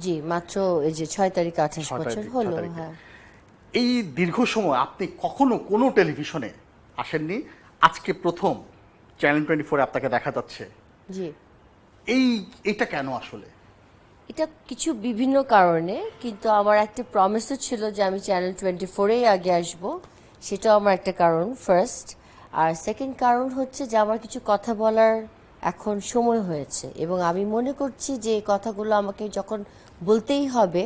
জি মাত্র এই যে ছয় তারিখ আঠাশ বছর হলো হ্যাঁ। এই দীর্ঘ সময় আপনি কখনো কোনো টেলিভিশনে আসেননি? আজকে প্রথম চ্যানেল টোয়েন্টি ফোরে আপনাকে দেখা যাচ্ছে। জি। এই এটা কেন আসলে? এটা কিছু বিভিন্ন কারণে কিন্তু আমার একটা প্রমিসও ছিল যে আমি চ্যানেল টোয়েন্টি ফোরেই আগে আসব। সেটাও আমার একটা কারণ ফার্স্ট আর সেকেন্ড কারণ হচ্ছে যে আমার কিছু কথা বলার এখন সময় হয়েছে। এবং আমি মনে করছি যে কথাগুলো আমাকে যখন বলতেই হবে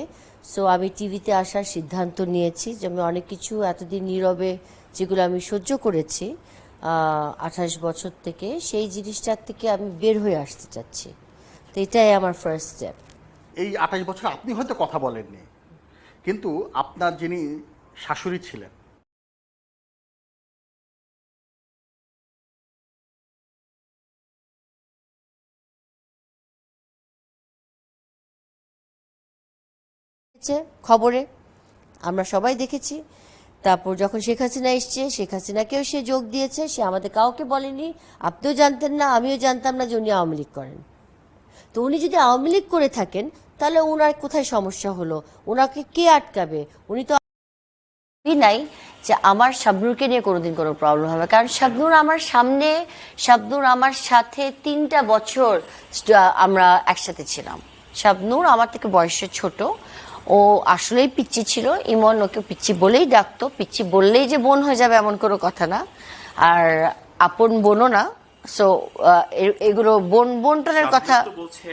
সো আমি টিভিতে আসার সিদ্ধান্ত নিয়েছি যে আমি অনেক কিছু এতদিন নীরবে যেগুলো আমি সহ্য করেছি আঠাশ বছর থেকে সেই জিনিসটার থেকে আমি বের হয়ে আসতে চাচ্ছি। তো এটাই আমার ফার্স্ট স্টেপ এই আঠাশ বছর আপনি হয়তো কথা বলেননি, কিন্তু আপনার যিনি শাশুড়ি ছিলেন হয়েছে খবরে। আমরা সবাই দেখেছি। তারপর যখন শেখ হাসিনা এসছে, শেখ হাসিনাকেও সে যোগ দিয়েছে, সে আমাদের কাউকে বলেনি। আপনিও জানতেন না, আমিও জানতাম না যে উনি আওয়ামী লীগ করেন। তো উনি যদি আওয়ামী লীগ করে থাকেন, তাহলে ওনার কোথায় সমস্যা হলো? ওনাকে কে আটকাবে? উনি তো নাই যে আমার শাবনুরকে নিয়ে কোনোদিন কোনো প্রবলেম হবে। কারণ শাবনুর আমার সামনে, শাবনুর আমার সাথে তিনটা বছর আমরা একসাথে ছিলাম। শাবনুর আমার থেকে বয়সে ছোট ও আসলেই পিচ্ছি ছিল ইমন ওকে পিচ্ছি বলেই ডাকতো। পিচ্ছি বললেই যে বোন হয়ে যাবে এমন কোনো কথা না। আর আপন বোনও না। সো এগুলো বোন বোনটনের কথা বলছে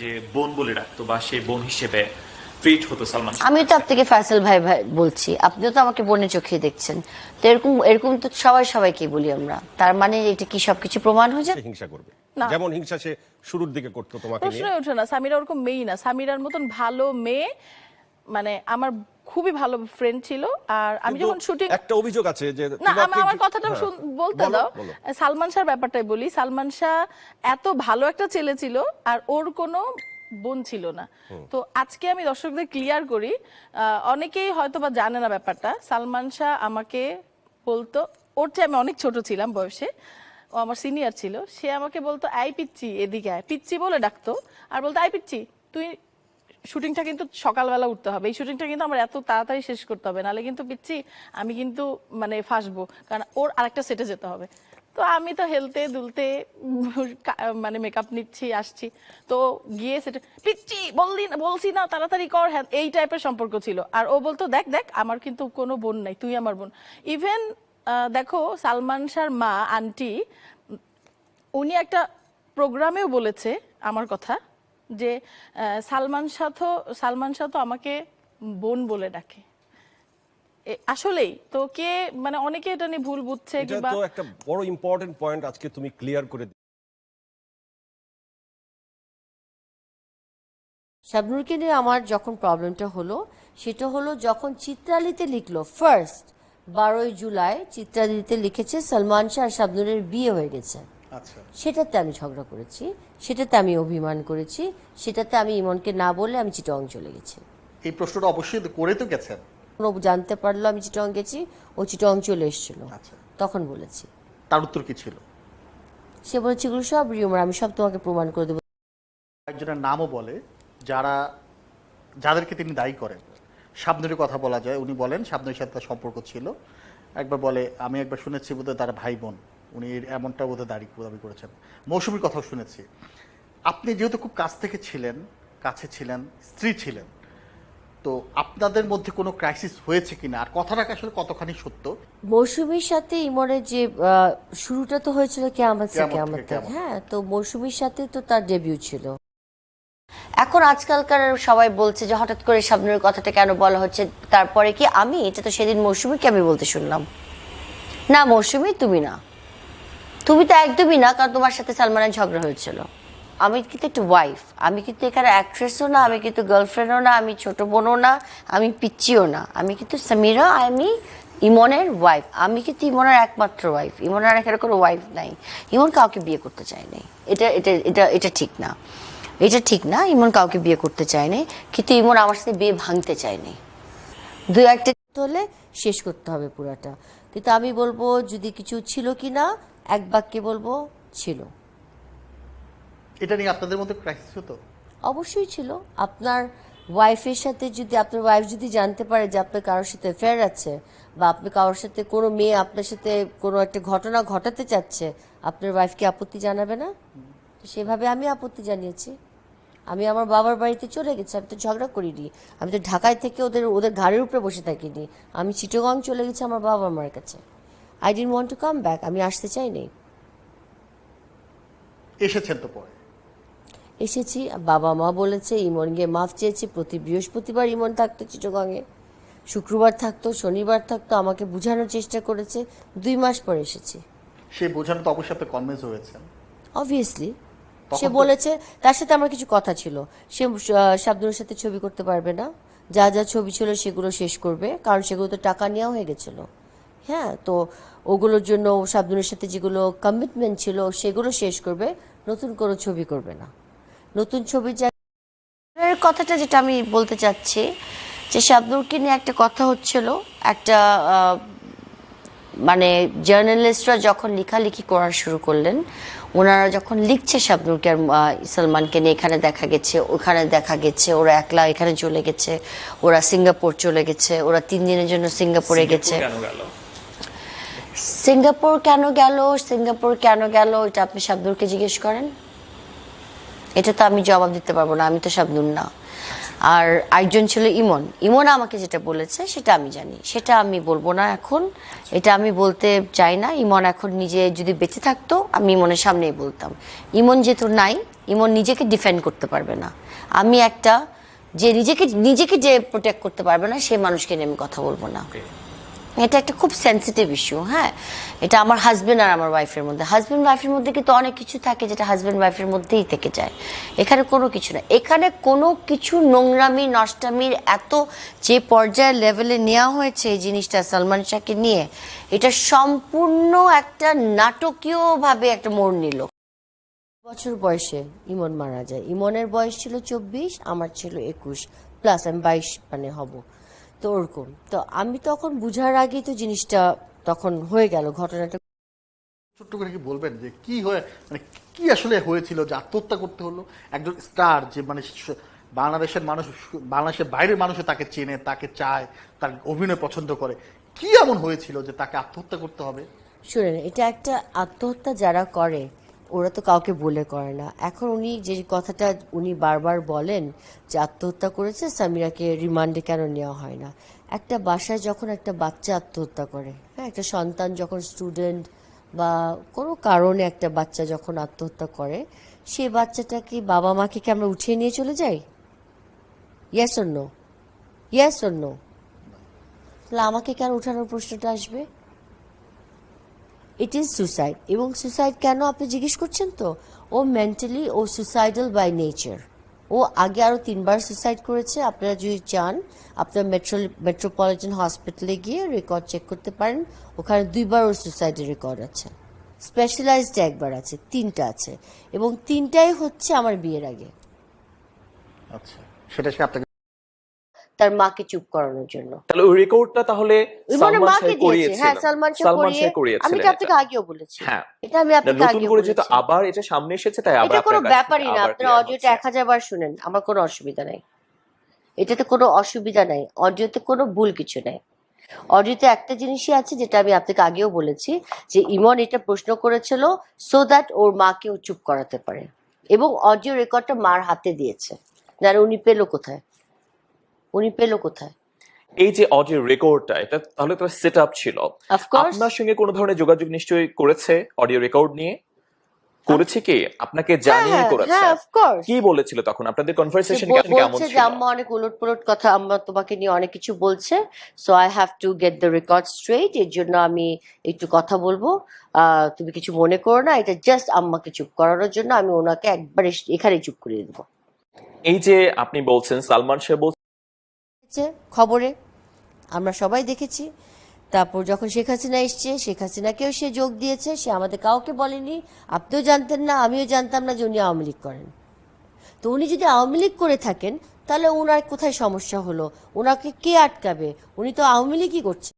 যে বোন বলে রাখতো বা সে বোন হিসেবে ট্রিট হতো সালমান। আমিও তো আপনাকে ফয়সাল ভাই ভাই বলছি। আপনিও তো আমাকে বোনের চোখে দেখছেন। তো এরকম এরকম তো সবাই সবাইকে বলি আমরা। তার মানে এটা কি সবকিছু প্রমাণ হয়ে যায় হিংসা করবে। না। যেমন হিংসা সে শুরুর দিকে করতো তোমাকে ওঠে না। সামিরা ওরকম মেয়েই না। সামিরার মতন ভালো মেয়ে মানে আমার খুবই ভালো ফ্রেন্ড ছিল আর আমি যখন শুটিং একটা অভিযোগ আছে যে না আমি আমার কথাটা হ্যাঁ, বলতে দাও। সালমান শাহর ব্যাপারটাই বলি। সালমান শাহ এত ভালো একটা ছেলে ছিল আর ওর কোনো বোন ছিল না। তো আজকে আমি দর্শকদের ক্লিয়ার করি আহ, অনেকেই হয়তো বা জানে না ব্যাপারটা। সালমান শাহ আমাকে বলতো ওর চেয়ে আমি অনেক ছোট ছিলাম বয়সে ও আমার সিনিয়র ছিল। সে আমাকে বলতো আই পিচ্ছি এদিকে আয়। পিচ্ছি বলে ডাকতো আর বলতো আই পিচ্ছি তুই শুটিংটা কিন্তু সকালবেলা উঠতে হবে। এই শুটিংটা কিন্তু আমার এত তাড়াতাড়ি শেষ করতে হবে। নাহলে কিন্তু পিচ্ছি আমি কিন্তু মানে ফাঁসবো। কারণ ওর আরেকটা সেটে যেতে হবে। তো আমি তো হেলতে দুলতে মানে মেকআপ নিচ্ছি, আসছি। তো গিয়ে সেটা পিচ্ছি বললি বলছি না, তাড়াতাড়ি কর। হ্যাঁ এই টাইপের সম্পর্ক ছিল। আর ও বলতো, দেখ দেখ, আমার কিন্তু কোনো বোন নাই, তুই আমার বোন। ইভেন দেখো, সালমান শাহর মা, আন্টি, উনি একটা প্রোগ্রামেও বলেছে আমার কথা। যে আহ, সালমান শাহ তো সালমান তো আমাকে বোন বলে ডাকে। আসলেই তো কে মানে অনেকে এটা নিয়ে ভুল বুঝছে কিংবা একটা বড় ইম্পর্টেন্ট পয়েন্ট আজকে তুমি ক্লিয়ার করে শাবনুরকে নিয়ে আমার যখন প্রবলেমটা হলো সেটা হলো যখন চিত্রালিতে লিখলো ফার্স্ট বারোই জুলাই চিত্রালিতে লিখেছে সলমান শাহ আর শাবনুরের বিয়ে হয়ে গেছে। সেটাতে আমি ঝগড়া করেছি সেটাতে আমি অভিমান করেছি সেটাতে আমি ইমনকে না বলে আমি চিটং চলে গেছি। এই প্রশ্নটা অবশ্যই করে তো গেছেন। ও জানতে পারল আমি চিটং গেছি ও চিটং চলে এসেছিল। আচ্ছা। তখন বলেছি। তার উত্তর কি ছিল? সে বলেছে এগুলো সব রিউমার আমি সব তোমাকে প্রমাণ করে দেবো। একজনের নামও বলে যারা যাদেরকে তিনি দায়ী করেন। শাবনুরের কথা বলা যায়। উনি বলেন শাবনুরের সাথে তার সম্পর্ক ছিল। একবার বলে আমি একবার শুনেছি বোধহয় তারা ভাই বোন। উনি এমনটা বোধহয় দাড়ি দাবি করেছেন। মৌসুমীর কথাও শুনেছি। আপনি যেহেতু খুব কাছ থেকে ছিলেন কাছে ছিলেন স্ত্রী ছিলেন তো আপনাদের মধ্যে কোনো ক্রাইসিস হয়েছে কিনা? আর কথাটা আসলে কতখানি সত্য? মৌসুমীর সাথে ইমনের যে শুরুটা তো হয়েছিল কেয়ামত কেয়ামত। হ্যাঁ তো মৌসুমীর সাথে তো তার ডেবিউ ছিল। এখন আজকালকার সবাই বলছে যে হঠাৎ করে শাবনুরের কথাটা কেন বলা হচ্ছে? তারপরে কি আমি? এটা তো সেদিন মৌসুমীকে আমি বলতে শুনলাম। না মৌসুমী তুমি না। তুমি তো একদমই না, কারণ তোমার সাথে সালমানের ঝগড়া হয়েছিল। আমি কিন্তু একটু ওয়াইফ আমি কিন্তু এখানে অ্যাক্ট্রেসও না, আমি কিন্তু গার্লফ্রেন্ডও না, আমি ছোট বোনও না, আমি পিচ্চিও না। আমি কিন্তু সামিরা আমি ইমনের ওয়াইফ আমি কিন্তু ইমনের একমাত্র ওয়াইফ ইমনের এখানে কোনো ওয়াইফ নাই। ইমন কাউকে বিয়ে করতে চায়নি। এটা এটা এটা এটা ঠিক না। এটা ঠিক না, ইমন কাউকে বিয়ে করতে চায় চায়নি, কিন্তু ইমন আমার সাথে বিয়ে ভাঙতে চায়নি। দু একটা হলে শেষ করতে হবে পুরাটা। কিন্তু আমি বলব, যদি কিছু ছিল কি না এক বাক্যে বলব ছিল। এটা নিয়ে আপনাদের মধ্যে ক্রাইসিস হতো? অবশ্যই ছিল। আপনার ওয়াইফের সাথে যদি আপনার ওয়াইফ যদি জানতে পারে যে আপনার কারোর সাথে অ্যাফেয়ার আছে বা আপনি কারোর সাথে কোনো মেয়ে আপনার সাথে কোনো একটা ঘটনা ঘটাতে চাচ্ছে আপনার ওয়াইফকে আপত্তি জানাবে না? তো সেভাবে আমি আপত্তি জানিয়েছি। আমি আমার বাবার বাড়িতে চলে গেছি আমি তো ঝগড়া করিনি। আমি তো ঢাকায় থেকে ওদের ওদের ঘাড়ের উপরে বসে থাকিনি। আমি চিটগাং চলে গেছি আমার বাবা মার কাছে। I didn't want to come back আমি আসতে চাইনি। এসেছেন তো পরে। এসেছি। বাবা মা বলেছে ইমন গিয়ে মাফ চেয়েছে। প্রতি বৃহস্পতিবার ইমন থাকতো চিটগাঙে শুক্রবার থাকতো শনিবার থাকতো। আমাকে বোঝানোর চেষ্টা করেছে। দুই মাস পরে এসেছি। সে বোঝানো তো অবশ্যই আপনি কনভিন্স হয়েছেন অবভিয়াসলি সে বলেছে তার সাথে আমার কিছু কথা ছিল। সে শাবনুরের সাথে ছবি করতে পারবে না। যা যা ছবি ছিল সেগুলো শেষ করবে। কারণ সেগুলো তো টাকা নেওয়া হয়ে গেছিল। হ্যাঁ তো ওগুলোর জন্য শাবনুরের সাথে যেগুলো কমিটমেন্ট ছিল সেগুলো শেষ করবে নতুন কোনো ছবি করবে না। নতুন ছবি কথাটা যেটা আমি বলতে চাচ্ছি যে শাবনুরকে নিয়ে একটা কথা হচ্ছিল একটা আহ, মানে জার্নালিস্টরা যখন লেখালেখি করা শুরু করলেন ওনারা যখন লিখছে শাবনুরকে আর সালমানকে নিয়ে এখানে দেখা গেছে ওখানে দেখা গেছে ওরা একলা এখানে চলে গেছে ওরা সিঙ্গাপুর চলে গেছে ওরা তিন দিনের জন্য সিঙ্গাপুরে গেছে। সিঙ্গাপুর কেন গেল? সিঙ্গাপুর কেন গেল? এটা আপনি শাবনুরকে জিজ্ঞেস করেন। এটা তো আমি জবাব দিতে পারব না, আমি তো শাবনুর না। আর আরেকজন ছিল ইমন। ইমন আমাকে যেটা বলেছে, সেটা আমি জানি। সেটা আমি বলব না এখন। এটা আমি বলতে চাই না। ইমন এখন নিজে যদি বেঁচে থাকতো, আমি ইমনের সামনেই বলতাম। ইমন যেহেতু নাই, ইমন নিজেকে ডিফেন্ড করতে পারবে না। আমি একটা যে নিজেকে নিজেকে যে প্রোটেক্ট করতে পারবে না, সে মানুষকে নিয়ে আমি কথা বলব না। এটা একটা খুব সেন্সিটিভ ইস্যু হ্যাঁ? এটা আমার হাজবেন্ড আর আমার ওয়াইফের মধ্যে। হাজবেন্ড ওয়াইফের মধ্যে কিন্তু অনেক কিছু থাকে যেটা হাজবেন্ড ওয়াইফের মধ্যেই থেকে যায়। এখানে কোনো কিছু না। এখানে কোনো কিছু নোংরামি, নষ্টামির এত যে পর্যায়ের লেভেলে নেওয়া হয়েছে এই জিনিসটা সালমান শাহকে নিয়ে, এটা সম্পূর্ণ একটা নাটকীয়ভাবে একটা মোড় নিল। বছর বয়সে ইমন মারা যায়। ইমনের বয়স ছিল চব্বিশ, আমার ছিল একুশ। প্লাস আমি বাইশ মানে হব। তো ওরকম তো আমি তখন বুঝার আগেই তো জিনিসটা তখন হয়ে গেল ঘটনাটা। ছোট্ট করে কি বলবেন যে কি হয়ে মানে কি আসলে হয়েছিল যে আত্মহত্যা করতে হলো? একজন স্টার যে মানে বাংলাদেশের মানুষ বাংলাদেশের বাইরের মানুষও তাকে চেনে তাকে চায় তার অভিনয় পছন্দ করে। কি এমন হয়েছিল যে তাকে আত্মহত্যা করতে হবে? শুনেন এটা একটা আত্মহত্যা যারা করে ওরা তো কাউকে বলে করে না। এখন উনি যে কথাটা উনি বারবার বলেন যে আত্মহত্যা করেছে, সামিরাকে রিমান্ডে কেন নেওয়া হয় না? একটা বাসায় যখন একটা বাচ্চা আত্মহত্যা করে হ্যাঁ একটা সন্তান যখন স্টুডেন্ট বা কোনো কারণে একটা বাচ্চা যখন আত্মহত্যা করে, সে বাচ্চাটা কি বাবা মাকে কি আমরা উঠিয়ে নিয়ে চলে যাই? ইয়েস অন্য ইয়েস অন্য তাহলে আমাকে কেন উঠানোর প্রশ্নটা আসবে? ইট ইজ সুসাইড এবং সুসাইড কেন আপনি জিজ্ঞেস করছেন তো? ও মেন্টালি ও সুসাইডাল বাই নেচার ও আগে আরও তিনবার সুসাইড করেছে। আপনারা যদি চান, আপনার মেট্রো মেট্রোপলিটন হসপিটালে গিয়ে রেকর্ড চেক করতে পারেন। ওখানে দুইবার ওর সুসাইডের রেকর্ড আছে। স্পেশালাইজড একবার আছে। তিনটা আছে। এবং তিনটাই হচ্ছে আমার বিয়ের আগে। আচ্ছা। সেটা সে আপনাকে তার মাকে চুপ করানোর জন্য। তাহলে ওই রেকর্ডটা তাহলে সালমান শাহ দিয়েছে। করিয়েছিল। হ্যাঁ সালমান শাহ সালমান করিয়ে শাহ করিয়েছিলেন আমি আপনাকে আগেও বলেছি। হ্যাঁ। এটা আমি আপনাকে নতুন করে যেহেতু আবার এটা সামনে এসেছে তাই আবার এটা কোনো ব্যাপারই না। আপনারা অডিওটা এক হচ্ছে। হাজার বার শুনেন আমার কোনো অসুবিধা নাই। এটাতে কোনো অসুবিধা নাই। অডিওতে কোনো ভুল কিছু নাই। অডিওতে একটা জিনিসই আছে যেটা আমি আপনাকে আগেও বলেছি যে ইমন এটা প্রশ্ন করেছিল সো দ্যাট ওর মাকে ও চুপ করাতে পারে। এবং অডিও রেকর্ডটা মার হাতে দিয়েছে। না উনি পেল কোথায়? উনি পেল কোথায়? এই যে অডিও রেকর্ডটা এটা তাহলে তো সেট আপ ছিল আপনার সঙ্গে কোনো ধরনের যোগাযোগ নিশ্চয়ই করেছে অডিও রেকর্ড নিয়ে? করেছে কি? আপনাকে জানিয়ে করেছে? হ্যাঁ কি বলেছিল তখন? আপনাদের কনভারসেশন কেমন ছিল? আম্মা অনেক উলটপুলট কথা আম্মা তোমাকে নিয়ে অনেক কিছু বলছে so I have to get the record straight এর জন্য আমি একটু কথা বলব। তুমি কিছু মনে করো না এটা জাস্ট আম্মাকে চুপ করানোর জন্য আমি ওনাকে একবার এখানেই চুপ করিয়ে দেবো। এই যে আপনি বলছেন সালমান শাহ বলছেন হচ্ছে খবরে। আমরা সবাই দেখেছি। তারপর যখন শেখ হাসিনা এসছে, শেখ হাসিনাকেও সে যোগ দিয়েছে, সে আমাদের কাউকে বলেনি। আপনিও জানতেন না, আমিও জানতাম না যে উনি আওয়ামী লীগ করেন। তো উনি যদি আওয়ামী লীগ করে থাকেন, তাহলে ওনার কোথায় সমস্যা হলো? ওনাকে কে আটকাবে? উনি তো আওয়ামী লীগই করছে।